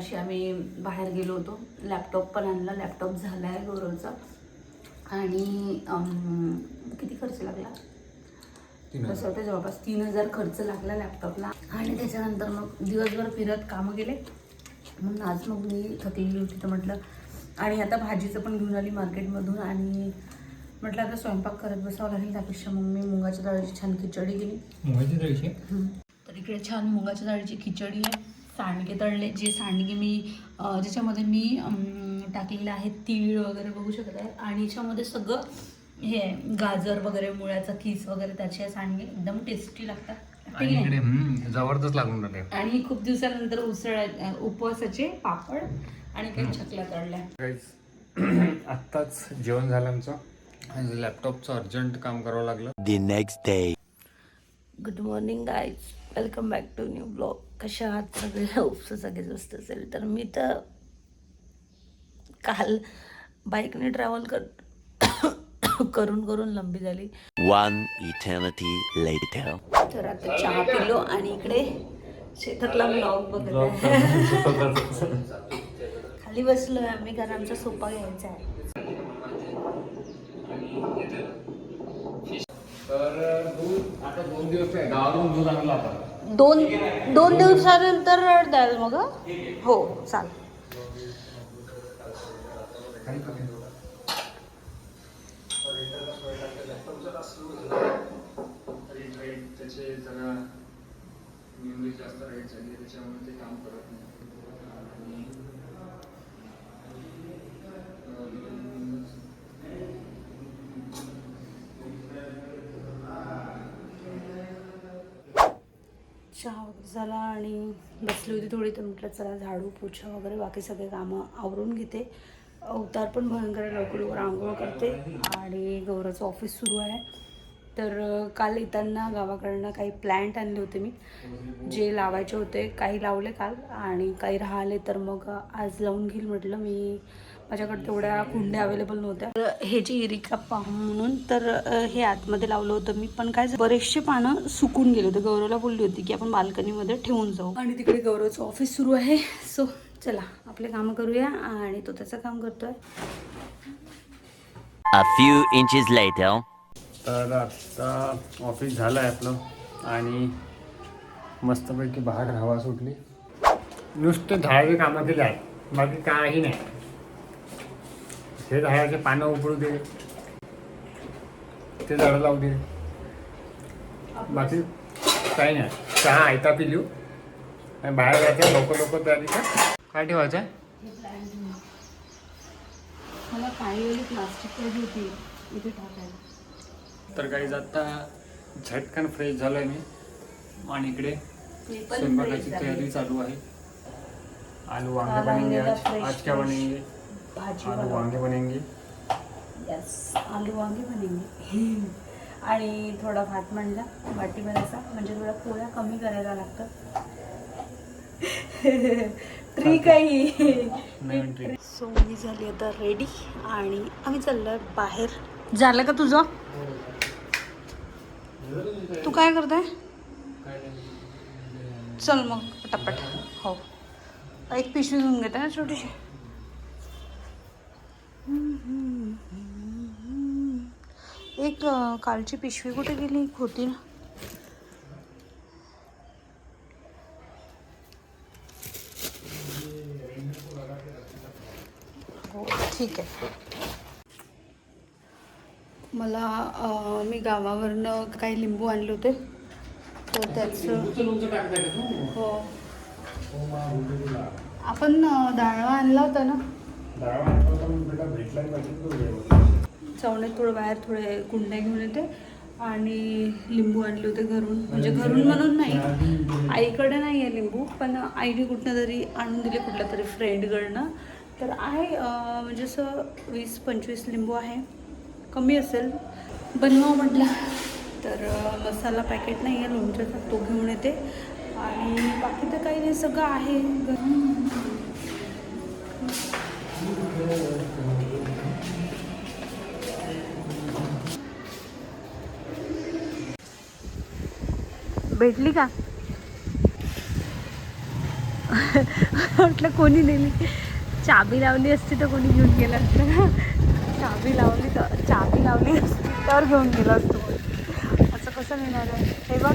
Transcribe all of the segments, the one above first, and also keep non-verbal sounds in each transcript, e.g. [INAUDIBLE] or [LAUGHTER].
अशी आम्ही बाहेर गेलो होतो. लॅपटॉप पण आणला. लॅपटॉप झाला आहे गौरवचा. आणि किती खर्च लागला? कसं होतं जवळपास तीन हजार खर्च लागला लॅपटॉपला आणि त्याच्यानंतर मग दिवसभर फिरत कामं गेले म्हणून आज मग मी थकलेली होती तर म्हटलं आणि आता भाजीचं पण घेऊन आली मार्केटमधून. आणि म्हटलं आता स्वयंपाक करत बसावं लागेल. त्यापेक्षा मग मी मुगाच्या डाळीची छान खिचडी केली. मुगाची डाळीची? तर इकडे छान मुगाच्या डाळीची खिचडी आहे. सांडगे तळले जे सांडगे मी ज्याच्यामध्ये मी टाकलेले आहेत तीळ वगैरे बघू शकत आहे आणि याच्यामध्ये सगळं हे आहे, गाजर वगैरे मुळ्याचा किस वगैरे त्याचे सांडगे एकदम टेस्टी लागतात. आहे? जबरदस्त लागून राहिले. आणि खूप दिवसानंतर उसळ उपवासाचे पापड आणि काही चकल्या तळल्या. [CLEARS THROAT] आत्ताच जेवण झालं आमचं. आणि लॅपटॉपचं अर्जंट काम करावं लागलं. The next day. Good morning guys welcome back to new blog कशा आहात सगळे [LAUGHS] उपसं सगळे स्वस्त असेल तर मी तर काल बाईकने ट्रॅव्हल कर [COUGHS] करून करून लंबी झाली. One eternity later. तर आता चहा पिलो आणि इकडे शेतातला ब्लॉग बघत आहे. [LAUGHS] खाली बसलोय आम्ही कारण आमचा सोफा घ्यायचा आहे. तर दूध आता दोन दिवस आहे गावाकडून दूध आणलं आता. दोन दोन दिवसानंतर द्याल मग? हो चाल. त्याचे जरा मेमरी जास्त राईट झाली त्याच्यामुळे ते काम करत नाही. चहा वगैरे झाला आणि बसली होती थोडी तर म्हटलं चला झाडू पोछा वगैरे बाकी सगळे कामं आवरून घेते. अवतार पण भयंकर लवकर लवकर आंघोळ करते आणि गौराचं ऑफिस सुरू आहे. तर काल येताना गावाकडनं काही प्लॅन्ट आणले होते मी जे लावायचे होते. काही लावले काल आणि काही राहिले तर मग आज लावून घेईल म्हटलं मी. माझ्याकडे तेवढ्या कुंड्या अवेलेबल नव्हत्या. तर हे जे इरिका पाहून म्हणून तर हे आतमध्ये लावलं होतं मी. पण काय बरेचसे पानं सुकून गेले होते. गौरवला बोलली होती की आपण बाल्कनीमध्ये ठेवून जाऊ. आणि तिकडे गौरवचं ऑफिस सुरू आहे. सो चला आपले कामं करूया आणि तो त्याचं काम करतोय. A few inches later. तर आत्ता ऑफिस झालं आहे आपलं. आणि मस्तपैकी बाहेर हवा सुटली. नुसते झाडाचे कामं केले आहेत. बाकी काही नाही. हे झाडाचे पानं उपडू दे. ते झाडं लावू दे. बाकी काही नाही. चहा आयता पिलीव आणि बाहेर जायचं लोक लोक तयारी कर. काय ठेवायचं मला काही वेळी प्लास्टिक पाहिजे होती इथे टाकायला. तर काही आता झटकन फ्रेश झालोय मी. आणि इकडे स्वयंपाकाची झाली. तयारी चालू आहे. आलू वांगे बनेंगे आज आज क्या. बनेंगे भाजी आलू. वांगे बनेंगे. यस आलू वांगे बनेंगे. आणि थोडा भात म्हणला वाटी भरायचा म्हणजे थोड्या पोळ्या कमी करायला लागतं ट्रिक आहे सो मी झाली आता रेडी आणि आम्ही चाललोय बाहेर. झालं का तुझं? तू काय करताय? चल मग पटापट. हो. एक पिशवी घेऊन घेते ना छोटीशी? एक कालची पिशवी कुठे गेली? एक होती ना. हो ठीक आहे. मला मी गावावरनं काही लिंबू आणले होते. तर त्याचं हो. आपण अं, डाळवा आणला होता ना. चवण्यात थोडं बाहेर थोडे कुंड्या घेऊन येते आणि लिंबू आणले होते घरून. म्हणजे घरून म्हणून नाही. आईकडे नाही आहे लिंबू पण आईने कुठनं तरी आणून दिले कुठल्या तरी फ्रेंडकडनं. तर आहे म्हणजे असं वीस पंचवीस लिंबू आहे. कमी असेल. बनवा म्हटलं. तर मसाला पॅकेट नाही आहे लोणच्याचा तो घेऊन येते. आणि बाकी तर काही नाही सगळं आहे. घरून भेटली का? म्हटलं कोणी नेली. चाबी लावली असती तर कोणी घेऊन गेलं असतं. चाबी लावली तर चाबी लावली असती तर घेऊन गेलं असतं. असं कसं नेणार आहे? हे बघ.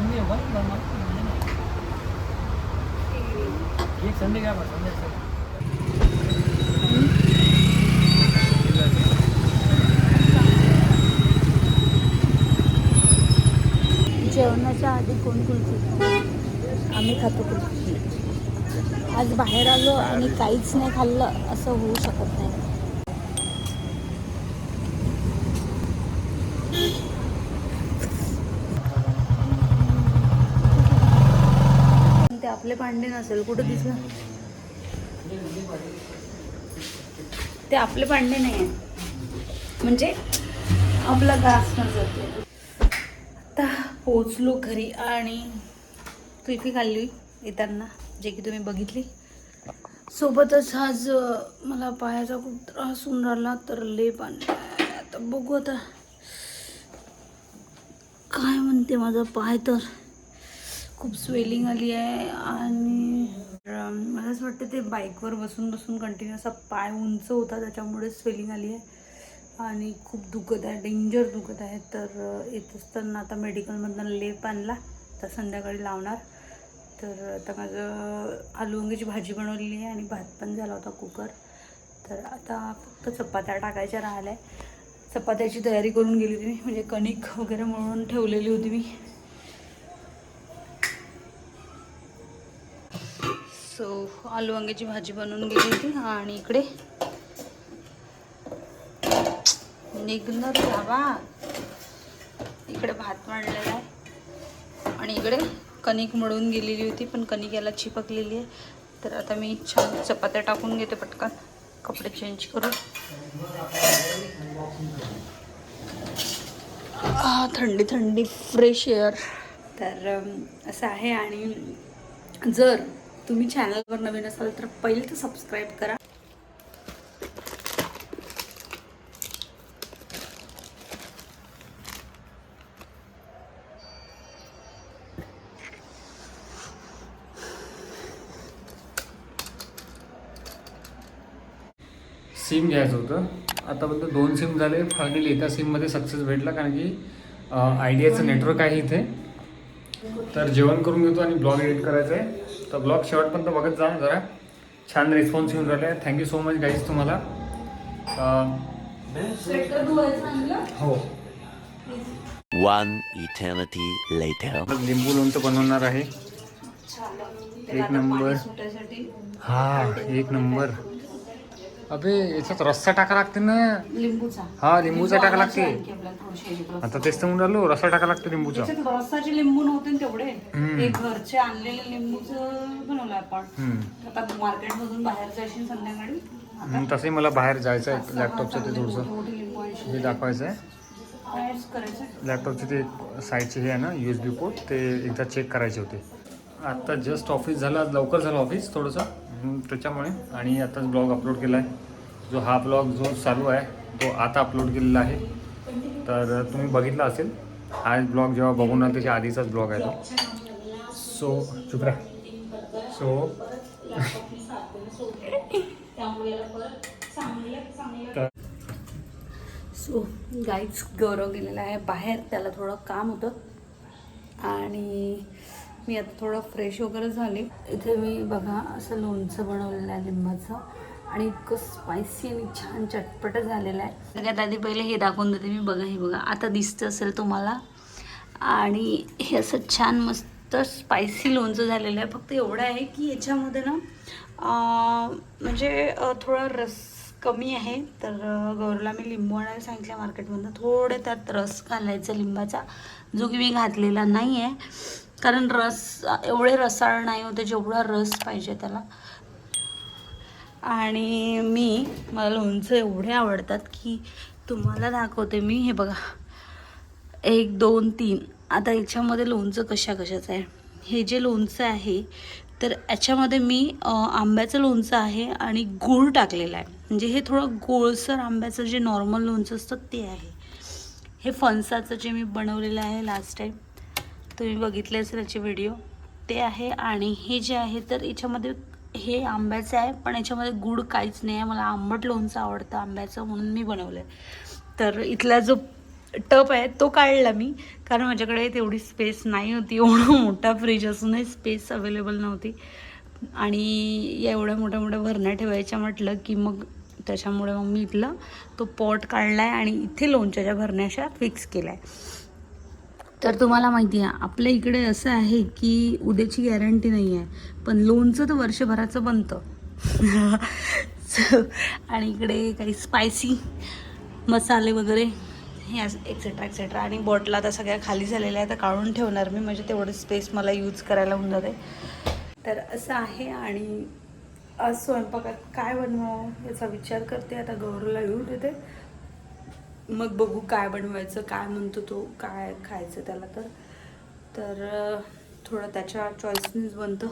गाडी कशाची ले जेवणाच्या आधी कोण कुल्फी आम्ही खातो कुल्फी आज बाहेर आलो आणि काहीच नाही खाल्लं असं होऊ शकत नाही ते आपले भांडे नसेल कुठं दिसलं? ते आपले भांडे नाही आहेत म्हणजे आपला घास नसत आता पोचलो घरी आणि कुल्फी खाल्ली येताना जे की तुम्ही बघितली. सोबतच आज मला पायाचा खूप त्रास होऊन राहिला तर लेप आणला आता बघू आता. काय म्हणते माझा पाय तर? खूप स्वेलिंग आली आहे आणि मला असं वाटतं ते बाईकवर बसून बसून कंटिन्यू असा पाय उंच होता त्याच्यामुळे स्वेलिंग आली आहे. आणि खूप दुखत आहे डेंजर दुखत आहे. तर येत असताना आता मेडिकलमधनं लेप आणला तर संध्याकाळी लावणार. तर आता माझं आलू वांग्याची भाजी बनवलेली आहे आणि भात पण झाला होता कुकर तर आता फक्त चपात्या टाकायच्या राहिल्या आहे चपात्याची तयारी करून गेली होती मी म्हणजे कणिक वगैरे म्हणून ठेवलेली होती मी. सो आलू वांग्याची भाजी बनवून गेली होती आणि इकडे निघणार बाबा इकडे भात मांडलेला आहे. आणि इकडे कणिक मळून गेलेली होती पण कणिक याला चिपकलेली आहे. तर आता मी छान चपात्या टाकून घेते पटकन. कपडे चेंज करून. थंडी थंडी फ्रेश एअर तर असं आहे आणि जर तुम्ही चॅनलवर नवीन असाल तर पहिले तर सबस्क्राईब करा. सिम घ्यायचं होतं. आतापर्यंत दोन सिम झाले. फायनली एका सिममध्ये सक्सेस भेटला कारण की आयडियाचं नेटवर्क आहे इथे. तर जेवण करून घेतो आणि ब्लॉग एडिट करायचं आहे तर ब्लॉग शेवटपर्यंत बघत जा जरा. छान रिस्पॉन्स येऊन राहिला आहे थँक्यू सो मच गाईज तुम्हाला. अं, हो. One eternity later. लिंबू लोणचं बनवणार आहे. एक नंबर. हा एक नंबर. अबे याच्यात रस्सा टाका लागते ना. लिंबूचा. हा लिंबूचा टाका लागते. आता तेच तर म्हणून राहिलो रस्सा टाका लागते लिंबूचा. त्याच्यात रसाचे लिंबू नव्हते ना तेवढे. हम्म. ते घरचे आणलेले लिंबूचं बनवलं आपण. हम्म. आता मार्केटमधून बाहेर जाशील संध्याकाळी. तसंही मला बाहेर जायचं आहे लॅपटॉपचं ते थोडंसं. मोठे लिंबू आणशील. हे दाखवायचं आहे. करायचं लॅपटॉपचे ते साईडचे हे आहे ना यू एस बी पोर्ट ते एकदा चेक करायचे होते. आत्ता जस्ट ऑफिस झालं आज लवकर झालं ऑफिस थोडंसं. त्याच्यामुळे. आणि आताच ब्लॉग अपलोड केला आहे जो हा ब्लॉग जो चालू आहे तो आता अपलोड केलेला आहे. तर तुम्ही बघितला असेल हा ब्लॉग जेव्हा बघून ना त्याच्या आधीचाच ब्लॉग आहे तो. सो चुकरा सो तर सो गाईच गौरव गेलेला आहे बाहेर. त्याला थोडं काम होतं. आणि मी आता थोडं फ्रेश वगैरे झाले. इथे मी बघा असं लोणचं बनवलेलं आहे लिंबाचं. आणि इतकं स्पायसी आणि छान चटपट झालेलं आहे. सगळ्यात आधी पहिले हे दाखवून देते मी. बघा हे बघा. आता दिसतं असेल तुम्हाला. आणि हे असं छान मस्त स्पायसी लोणचं झालेलं आहे. फक्त एवढं आहे की याच्यामध्ये ना म्हणजे थोडा रस कमी आहे. तर अं, गौरला मी लिंबू आणायला सांगितलं मार्केटमधनं. थोडे त्यात रस घालायचा लिंबाचा. जो की मी घातलेला नाही आहे कारण रस एवढे रसाळ नाही होते जेवढा रस पाहिजे त्याला. आणि मी मला लोणचं एवढे आवडतात की तुम्हाला दाखवते मी. हे बघा. एक दोन तीन. आता याच्यामध्ये लोणचं कशा कशाचं आहे? हे जे लोणचं आहे तर याच्यामध्ये मी आंब्याचं लोणचं आहे आणि गूळ टाकलेलं आहे. म्हणजे हे थोडं गोळसर आंब्याचं जे नॉर्मल लोणचं असतं ते आहे. हे फणसाचं जे मी बनवलेलं आहे लास्ट टाईम तुम्ही बघितले असेल याचे व्हिडिओ ते आहे आणि हे जे आहे तर याच्यामध्ये हे आंब्याचं आहे पण याच्यामध्ये गुड काहीच नाही आहे. मला आंबट लोणचं आवडतं आंब्याचं म्हणून मी बनवलं आहे तर इथला जो टप आहे तो काढला मी. कारण माझ्याकडे तेवढी स्पेस नाही होती एवढा मोठा फ्रीज असूनही स्पेस अवेलेबल नव्हती. आणि एवढ्या मोठ्या मोठ्या भरण्या ठेवायच्या म्हटलं की मग त्याच्यामुळे मग मी इथलं तो पॉट काढला आहे आणि इथे लोणच्याच्या भरण्या अशा फिक्स केल्या. आहे तर तुम्हाला माहिती आहे आपल्या इकडे असं आहे की उद्याची गॅरंटी नाही आहे पण लोणचं तर वर्षभराचं बनतं. [LAUGHS] आणि इकडे काही स्पायसी मसाले वगैरे हे एक्सेट्रा एक्सेट्रा आणि बॉटला आता सगळ्या खाली झालेल्या आहेत तर काढून ठेवणार मी. म्हणजे तेवढं स्पेस मला यूज करायला होऊन जाते तर असं आहे आणि आज स्वयंपाकात काय बनवावं याचा विचार करते. आता गौरवला येऊ देते. मग बघू काय बनवायचं काय म्हणतो तो काय खायचं त्याला तर. तर थोडं त्याच्या चॉईसनीच बनतं.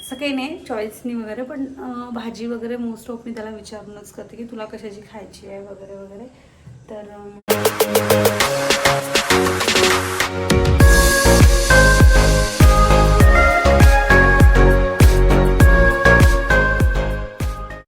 असं काही नाही चॉईसनी वगैरे पण भाजी वगैरे मोस्ट ऑफ मी त्याला विचारूनच करते की तुला कशाची खायची आहे वगैरे वगैरे. तर